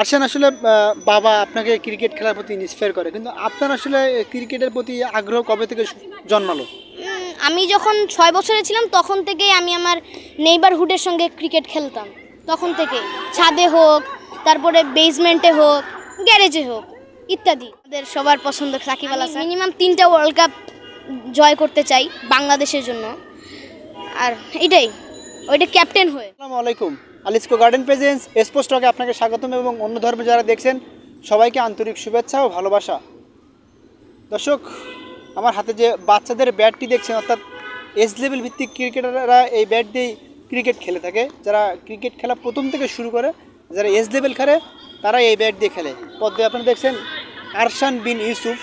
আরশান আসলে বাবা আপনাকে ক্রিকেট খেলার প্রতি ইন্সপায়ার করে কিন্তু আপনার আসলে ক্রিকেটের প্রতি আগ্রহ কবে থেকে জন্মালো? আমি যখন ছয় বছরে ছিলাম তখন থেকেই আমি আমার নেইবারহুডের সঙ্গে ক্রিকেট খেলতাম তখন থেকে ছাদে হোক তারপরে বেসমেন্টে হোক গ্যারেজে হোক ইত্যাদি। আমাদের সবার পছন্দ সাকিব আল হাসান। মিনিমাম তিনটা ওয়ার্ল্ড কাপ জয় করতে চাই বাংলাদেশের জন্য। আর এটাই। ওইটা ক্যাপ্টেন হয়ে। আসসালামু আলাইকুম। আলিস্কো গার্ডেন প্রেজেন্স স্পোস্টকে আপনাকে স্বাগতম এবং অন্য ধর্মে যারা দেখছেন, সবাইকে আন্তরিক শুভেচ্ছা ও ভালোবাসা। দর্শক, আমার হাতে যে বাচ্চাদের ব্যাটটি দেখছেন, অর্থাৎ এস লেভেল ভিত্তিক ক্রিকেটাররা এই ব্যাট দিয়েই ক্রিকেট খেলে থাকে। যারা ক্রিকেট খেলা প্রথম থেকে শুরু করে, যারা এস লেভেল খেলে তারা এই ব্যাট দিয়ে খেলে। পদ্মে আপনারা দেখছেন, Arshan Bin Yusuf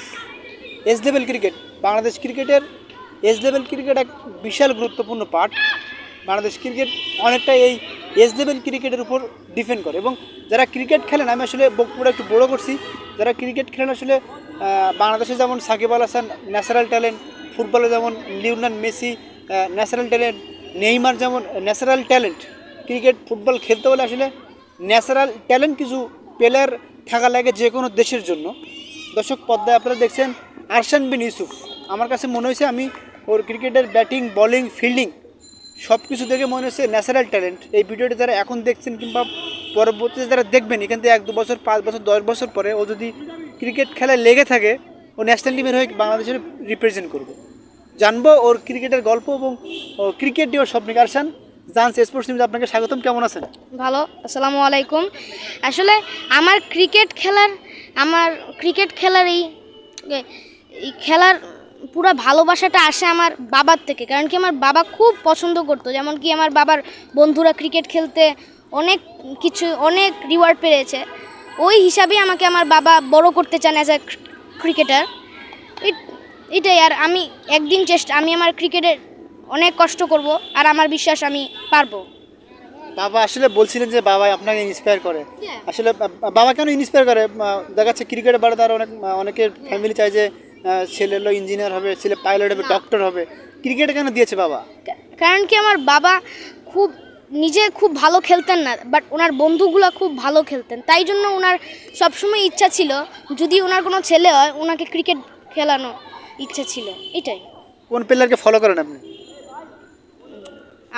S level cricket. Bangladesh ক্রিকেটের এস লেভেল ক্রিকেট এক বিশাল গুরুত্বপূর্ণ পার্ট বাংলাদেশ ক্রিকেট অনেকটা এই এস লেভেল ক্রিকেটের উপর ডিপেন্ড করে। এবং যারা ক্রিকেট খেলেন, আমি আসলে বক্তব্যটা একটু বড় করছি, যারা ক্রিকেট খেলেন আসলে বাংলাদেশে যেমন সাকিব আল হাসান, ন্যাচারাল ট্যালেন্ট, ফুটবলে যেমন Lionel Messi natural talent, Neymar যেমন ন্যাচারাল ট্যালেন্ট, ক্রিকেট, ফুটবল খেলতে হলে আসলে ন্যাচারাল ট্যালেন্ট কিছু প্লেয়ার থাকা লাগে যে কোনো দেশের জন্য। দর্শক পদ্মায় আপনারা দেখছেন আরশান বিন ইউসুফ। আমার কাছে মনে হয়েছে আমি ওর ক্রিকেটের ব্যাটিং, বলিং, ফিল্ডিং সব কিছু দেখে মনে হচ্ছে ন্যাচারাল ট্যালেন্ট। এই ভিডিওটি যারা এখন দেখছেন কিংবা পরবর্তীতে যারা দেখবেন, এখান থেকে এক দু বছর, পাঁচ বছর, দশ বছর পরে ও যদি ক্রিকেট খেলায় লেগে থাকে, ও ন্যাশনাল টিমের হয়ে বাংলাদেশের রিপ্রেজেন্ট করবে। জানব ওর ক্রিকেটের গল্প এবং ও ক্রিকেট দিয়ে ওর স্বপ্ন আরশান জান্স স্পোর্টস নিউজ আপনাকে স্বাগতম, কেমন আছেন? ভালো, আসসালামু আলাইকুম। আসলে আমার ক্রিকেট খেলার, আমার ক্রিকেট খেলার এই খেলার পুরো ভালোবাসাটা আসে আমার বাবার থেকে। কারণ কি আমার বাবা খুব পছন্দ করতো। যেমন কি আমার বাবার বন্ধুরা ক্রিকেট খেলতে অনেক কিছু অনেক রিওয়ার্ড পেয়েছে। ওই হিসাবেই আমাকে আমার বাবা বড় করতে চান অ্যাজ এ ক্রিকেটার এটাই। আর আমি একদিন চেষ্টা আমি আমার ক্রিকেটের অনেক কষ্ট করব আর আমার বিশ্বাস আমি পারব। বাবা আসলে বলছিলেন যে বাবা আপনাকে ইন্সপায়ার করে। আসলে বাবা কেন ইন্সপায়ার করে? আহ, দেখা যাচ্ছে ক্রিকেটের বারে তার অনেক অনেকের ফ্যামিলি চায় যে ছেলে হলো ইঞ্জিনিয়ার হবে ছেলে পাইলট হবে ডক্টর হবে। ক্রিকেট কেন দিয়েছে বাবা? কারণ কি আমার বাবা খুব নিজে খুব ভালো খেলতেন না বাট ওনার বন্ধুগুলো খুব ভালো খেলতেন। তাই জন্য ওনার সবসময় ইচ্ছা ছিল যদি ওনার কোনো ছেলে হয় ওনাকে ক্রিকেট খেলানো ইচ্ছা ছিল। এটাই। কোন প্লেয়ারকে ফলো করেন আপনি?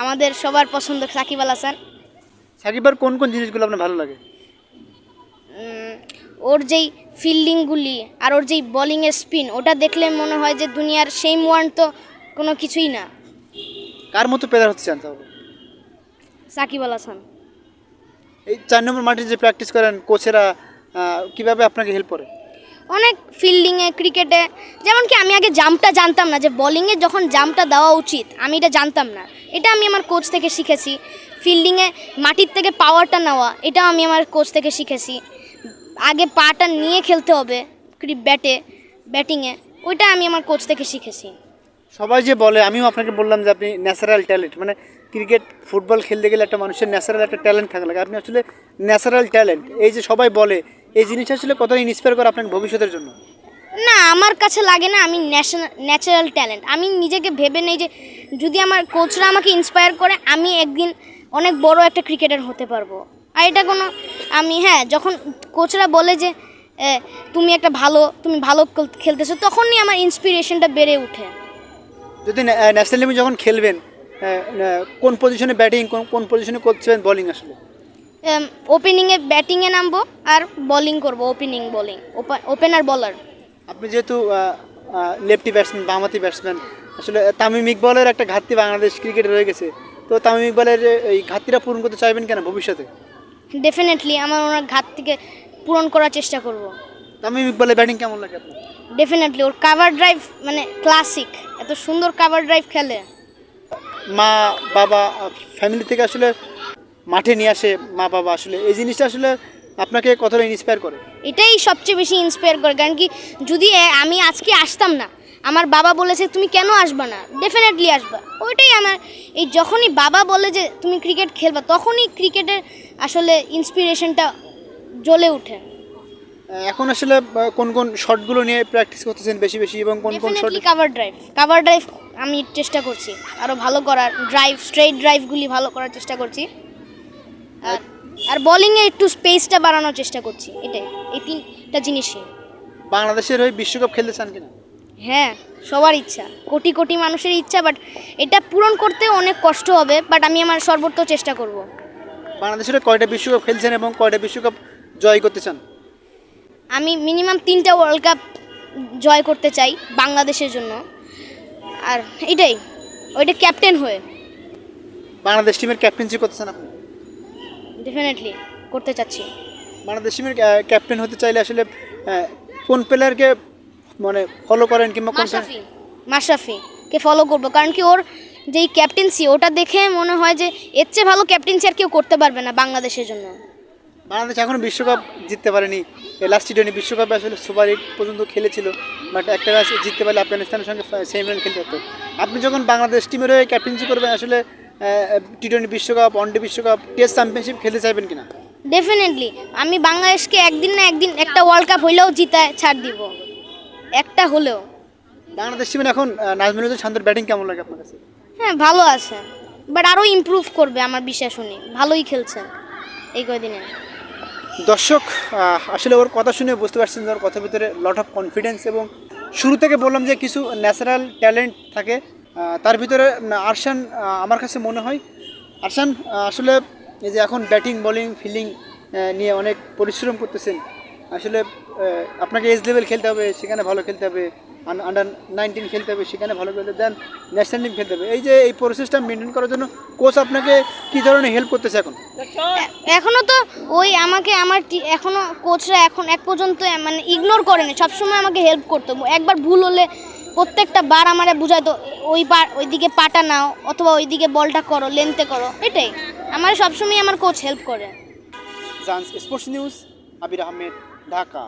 আমাদের সবার পছন্দ সাকিব আল হাসান। সাকিবার কোন কোন জিনিসগুলো আপনার ভালো লাগে? ওর যেই ফিল্ডিংগুলি আর ওর যেই বোলিংয়ের স্পিন ওটা দেখলে মনে হয় যে দুনিয়ার সেম ওয়ান তো কোনো কিছুই না। কার মতো প্লেয়ার হতে চান তাহলে? সাকিব আল হাসান। এই চার নম্বর মাঠে যে প্র্যাকটিস করেন কোচেরা কীভাবে আপনাকে হেল্প করে? অনেক ফিল্ডিংয়ে ক্রিকেটে যেমন কি আমি আগে জাম্পটা জানতাম না যে বোলিংয়ে যখন জাম্পটা দেওয়া উচিত আমি এটা জানতাম না। এটা আমি আমার কোচ থেকে শিখেছি। ফিল্ডিংয়ে মাটির থেকে পাওয়ারটা নেওয়া এটাও আমি আমার কোচ থেকে শিখেছি। আগে পাটা নিয়ে খেলতে হবে ব্যাটে ব্যাটিংয়ে। ওইটা আমি আমার কোচ থেকে শিখেছি। সবাই যে বলে আমিও আপনাকে বললাম যে আপনি ন্যাচারাল ট্যালেন্ট মানে ক্রিকেট ফুটবল খেলতে গেলে একটা মানুষের ন্যাচারাল একটা ট্যালেন্ট থাকা লাগে। আপনি আসলে ন্যাচারাল ট্যালেন্ট এই যে সবাই বলে এই জিনিসটা আসলে কতটা ইন্সপায়ার করে আপনার ভবিষ্যতের জন্য? না আমার কাছে লাগে না আমি ন্যাশনাল ন্যাচারাল ট্যালেন্ট আমি নিজেকে ভেবে নেই যে যদি আমার কোচরা আমাকে ইন্সপায়ার করে আমি একদিন অনেক বড় একটা ক্রিকেটার হতে পারব। আর এটা কোনো আমি হ্যাঁ যখন কোচরা বলে যে তুমি একটা ভালো তুমি ভালো খেলতেছো তখনই আমার ইন্সপিরেশনটা বেড়ে ওঠে যদি ন্যাশনাল টিমে যখন খেলবেন কোন পজিশনে ব্যাটিং কোন কোন পজিশনে করছেন বোলিং আসলে? ওপেনিংয়ে ব্যাটিংয়ে নামবো আর বোলিং করব ওপেনিং বোলিং ওপেনার বলার আপনি যেহেতু লেফটি ব্যাটসম্যান বামাতি ব্যাটসম্যান আসলে তামিম ইকবলের একটা ঘাটতি বাংলাদেশ ক্রিকেটে রয়ে গেছে। তো তামিম ইকবলের এই ঘাটতিটা পূরণ করতে চাইবেন কেন ভবিষ্যতে? ডেফিনেটলি আমার ওনার ঘাত থেকে পূরণ করার চেষ্টা করব। তামিম ইকবলের ব্যাটিং কেমন লাগে আপনার? ডেফিনেটলি ওর কাভার ড্রাইভ মানে ক্লাসিক এত সুন্দর কাভার ড্রাইভ খেলে। মা বাবা ফ্যামিলি থেকে আসলে মাঠে নিয়ে আসে মা বাবা। আসলে এই জিনিসটা আসলে আপনাকে কতটা ইন্সপায়ার করে? এটাই সবচেয়ে বেশি ইন্সপায়ার করে। কারণ কি যদি আমি আজকে আসতাম না আমার বাবা বলেছে তুমি কেন আসবা না? ডেফিনেটলি আসবা। ওইটাই আমার এই যখনই বাবা বলে যে তুমি ক্রিকেট খেলবা তখনই ক্রিকেটের আসলে ইন্সপিরেশনটা জ্বলে ওঠে। এখন আসলে কোন কোন শটগুলো নিয়ে প্র্যাকটিস করতেছেন বেশি বেশি এবং কোন কোন shot cover drive cover drive আমি চেষ্টা করছি। আরও ভালো করার ড্রাইভ স্ট্রেট ড্রাইভগুলি ভালো করার চেষ্টা করছি। আর আর বোলিংয়ে একটু স্পেসটা বাড়ানোর চেষ্টা করছি এটাই। এই তিনটা জিনিসই। বাংলাদেশের হয়ে বিশ্বকাপ খেলতে চান কিনা? হ্যাঁ সবার ইচ্ছা। কোটি কোটি মানুষের ইচ্ছা বাট এটা পূরণ করতে অনেক কষ্ট হবে বাট আমি আমার সর্বোচ্চ চেষ্টা করব। বাংলাদেশের কয়টা বিশ্বকাপ খেলছেন এবং কয়টা বিশ্বকাপ জয় করতে চান? আমি মিনিমাম তিনটা ওয়ার্ল্ড কাপ জয় করতে চাই বাংলাদেশের জন্য। আর এটাই ওইটা ক্যাপ্টেন হয়ে। বাংলাদেশ টিমের ক্যাপ্টেন্সি করতে চান আপনি? ডেফিনেটলি করতে চাচ্ছি। বাংলাদেশ টিমের ক্যাপ্টেন হতে চাইলে আসলে কোন প্লেয়ারকে মানে ফলো করেন কিংবা কোন মাশরাফি মাশরাফিকে ফলো করব। কারণ কি ওর যেই ক্যাপ্টেন্সি ওটা দেখে মনে হয় যে এর চেয়ে ভালো ক্যাপ্টেন্সি আর কেউ করতে পারবে না বাংলাদেশের জন্য। বাংলাদেশ এখনও বিশ্বকাপ জিততে পারেনি। লাস্ট টি টোয়েন্টি বিশ্বকাপে আসলে সুপার এইট পর্যন্ত খেলেছিল বাট একটা ম্যাচ জিততে পারলে আফগানিস্তানের সঙ্গে সেমিফাইনাল খেলতে হতো আপনি যখন বাংলাদেশ টিমের হয়ে ক্যাপ্টেন্সি করবেন আসলে টি টোয়েন্টি বিশ্বকাপ ওয়ানডে বিশ্বকাপ টেস্ট চ্যাম্পিয়নশিপ খেলতে চাইবেন কিনা? ডেফিনেটলি আমি বাংলাদেশকে একদিন না একদিন একটা ওয়ার্ল্ড কাপ হইলেও জিতায় ছাড় দিব। একটা হলেও। বাংলাদেশ টিমের এখন হোসেন শান্তর ব্যাটিং কেমন লাগে আপনার কাছে? হ্যাঁ ভালো আছে। বাট আরও ইমপ্রুভ করবে আমার বিশ্বাস উনি। ভালোই খেলছেন এই কয়দিনে। দর্শক আসলে ওর কথা শুনে বুঝতে পারছেন যে ওর কথার ভিতরে লট অফ কনফিডেন্স এবং শুরু থেকে বললাম যে কিছু ন্যাচারাল ট্যালেন্ট থাকে। তার ভিতরে আরশান আমার কাছে মনে হয় আরশান আসলে এই যে এখন ব্যাটিং বোলিং ফিল্ডিং নিয়ে অনেক পরিশ্রম করতেছেন। আসলে আপনাকে এজ লেভেল খেলতে হবে সেখানে ভালো খেলতে হবে আন্ডার নাইনটিন খেলতে হবে সেখানে ভালো খেলতে দেন ন্যাশনাল টিম খেলতে হবে। এই যে এই প্রসেসটা মেনটেন করার জন্য কোচ আপনাকে কী ধরনের হেল্প করতেছে এখন? এখনও তো ওই আমাকে আমার টি- এখনও কোচরা এখন এক পর্যন্ত মানে ইগনোর করেনি। সবসময় আমাকে হেল্প করতো। একবার ভুল হলে প্রত্যেকটা বার আমারে বুঝাইতো ওই পা ওইদিকে পাটা নাও অথবা ওইদিকে বলটা করো লেনতে করো। এটাই। আমার সবসময় আমার কোচ হেল্প করে। জান্স স্পোর্টস নিউজ আবির আহমেদ ঢাকা।